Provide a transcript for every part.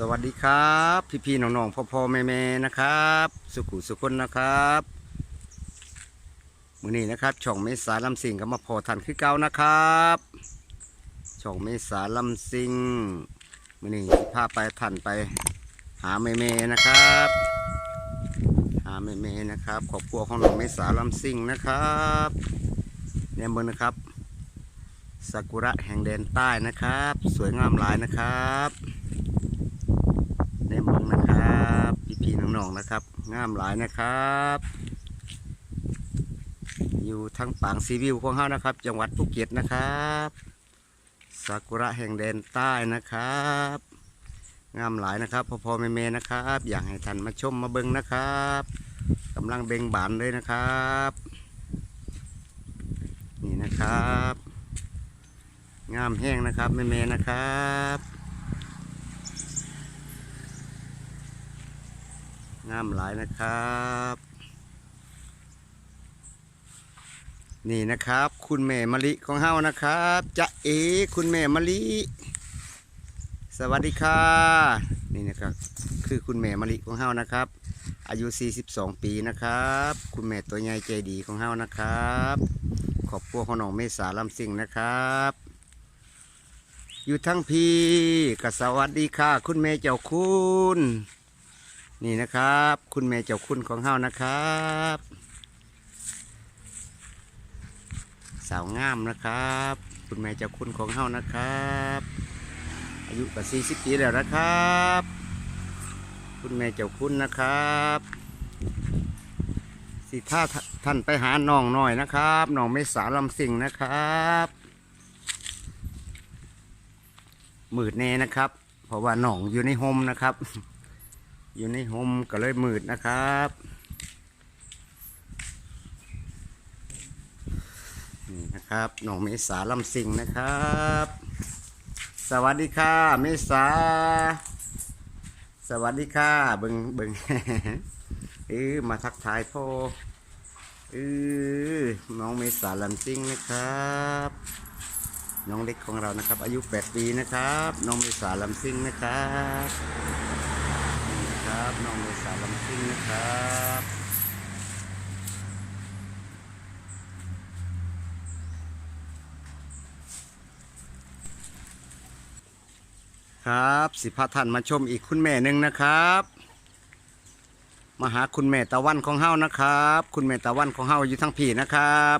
สวัสดีครับ พี่พี่ๆน้องๆพ่อพ่อแม่แม่นะครับ สุขุสุคนนะครับมือนี้นะครับ ช่องเมษาลำสิงก็มาพอทันคือเก่านะครับ ช่องเมษาลำสิงมือนี้พาไปทันไป หาแม่แม่นะครับ หาแม่แม่นะครับครอบครัวของน้องเมษาลำสิงนะครับเนี่ยมืองนะครับซากุระแห่งแดนใต้นะครับ สวยงามหลายนะครับ นะครับพี่พี่ๆน้องๆนะครับงามหลายนะครับ อยู่ทั้งปางซีวิวของเฮานะครับ จังหวัดภูเก็ตนะครับซากุระแห่งแดนใต้นะครับ งามหลายนะครับพ่อพ่อแม่แม่ๆนะครับ อยากให้ท่านมาชมมาเบิ่งนะครับกำลังเบ่งบานเลยนะครับ นี่นะครับ งามแห้งนะครับแม่แม่ๆนะครับ งามหลายนะครับ นี่นะครับ คุณแม่มะลิของเฮานะครับจะเอคุณแม่มะลิสวัสดีค่ะนี่นะครับคือคุณแม่มะลิของเฮานะครับ อายุ 42 ปีนะครับ คุณแม่ตัวใหญ่ใจดีของเฮานะครับขอบครัวของน้องเมษาลำสิงนะครับ อยู่ทั้งพี่ก็สวัสดีค่ะ คุณแม่เจ้าคุณ นี่นะครับ คุณแม่เจ้าคุณของเฮานะครับ สาวงามนะครับ คุณแม่เจ้าคุณของเฮานะครับ อายุกว่าสี่สิบปีแล้วนะครับ คุณแม่เจ้าคุณนะครับสิท่าท่านไปหาน้องหน่อยนะครับน้องไม่สาลำสิงนะครับมืดแน่นะครับ เพราะว่าน้องอยู่ในโฮมนะครับ อยู่ในโฮมก็เลยมืดนะครับนี่นะครับน้องเมษาลำสิงนะครับ สวัสดีค่ะเมษา สวัสดีค่ะเบิงเบิงเออมาทักทายพ่อเออน้องเมษาลำสิงนะครับน้องเล็กของเรานะครับ อายุ 8 ปีนะครับ น้องเมษาลำซิ่งนะครับ ครับน้องเมษาลำซิ่งนะครับครับสิพาท่านมาชมอีกคุณแม่หนึ่งนะครับ มาหาคุณแม่ตะวันของเฮานะครับ คุณแม่ตะวันของเฮาอยู่ทั้งผีนะครับ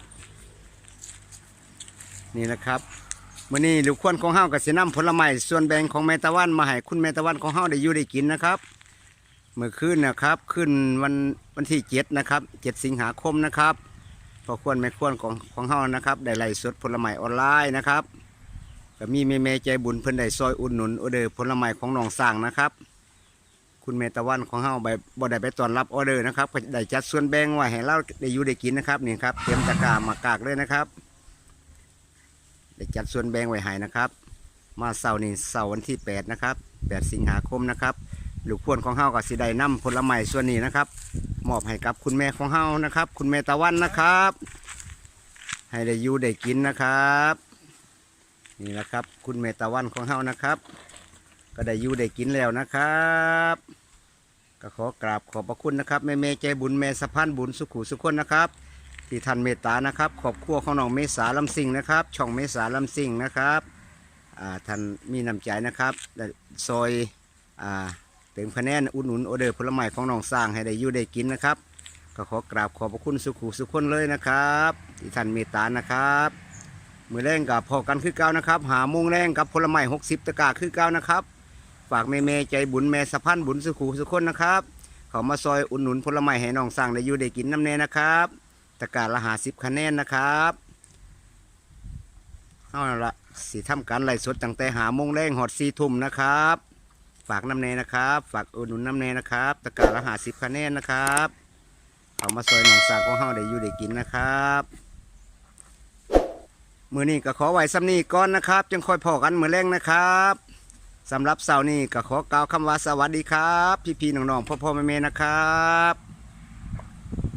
นี่นะครับมื่อนี้ลูกควรของเฮากับสินำผลไม้ส่วนแบ่งของแม่ตะวันมาให้คุณแม่ตะวันของเฮาได้อยู่ได้กินนะครับ เมื่อคืนนะครับ ขึ้นวันวันที่เจ็ดนะครับเจ็ดสิงหาคมนะครับพอควรแม่ควรของของเฮานะครับได้ไล่สดผลไม้ออนไลน์นะครับก็มีแม่แม่ใจบุญเพิ่นได้ซอยอุดหนุนออเดอร์ผลไม้ของน้องสร้างนะครับ คุณแม่ตะวันของเฮาไปบ่ได้ไปต้อนรับออเดอร์นะครับก็ได้จัดส่วนแบ่งไว้ให้เราได้อยู่ได้กินนะครับนี่ครับเต็มตะกร้ามากากเลยนะครับได้จัดส่วนแบ่งไว้ให้นะครับ มาเสาร์นี้เสาร์วันที่ 8 นะครับ 8 สิงหาคมนะครับ ลูกพวนของเฮาก็สิได้นำผลไม้ส่วนนี้นะครับมอบให้กับคุณแม่ของเฮานะครับ คุณแม่ตะวันนะครับ ให้ได้อยู่ได้กินนะครับ นี่นะครับ คุณแม่ตะวันของเฮานะครับ ก็ได้อยู่ได้กินแล้วนะครับก็ขอกราบขอบพระคุณนะครับแม่เมใจบุญแม่สะพานบุญสุขุสุขคนนะครับ ที่ท่านเมตตานะครับขอบครัวของน้องเมษาลำสิงนะครับ ช่องเมษาลำสิงนะครับท่านมีน้ำใจนะครับซอยอ่า เติมคะแนนอุดหนุนออเดอร์ผลไม้ของน้องสร้างให้ได้อยู่ได้กินนะครับ ก็ขอกราบขอบพระคุณสุขุสุขคนเลยนะครับที่ท่านเมตตานะครับ มือแรงกับพอกันคือเก้านะครับ หาโมงแรงกับผลไม้หกสิบตะกร้าคือเก้านะครับ ฝากแม่เมใจบุญแม่สะพันบุญสุขุสุขคนนะครับ เขามาซอยอุดหนุนผลไม้ให้น้องสร้างได้อยู่ได้กินน้ำแน่นะครับตะการละหาสิบคะแนนนะครับเอาละสีทำการไล่สดตั้งแต่หาโมงแรงหอดสี่ทุ่มนะครับ ฝากน้ำเนนะครับ ฝากอุดหนุนน้ำเนนะครับ ตะการละหาสิบคะแนนนะครับเอามาซอยหนองสางของเฮาได้อยู่ได้กินนะครับมือนี้ก็ขอไหว้ซ้ำนี้ก่อนนะครับ จึงค่อยพอกันมือแรงนะครับสำหรับเสาร์นี้ก็ขอกล่าวคำว่าสวัสดีครับ พี่ๆน้องๆพ่อๆแม่ๆนะครับ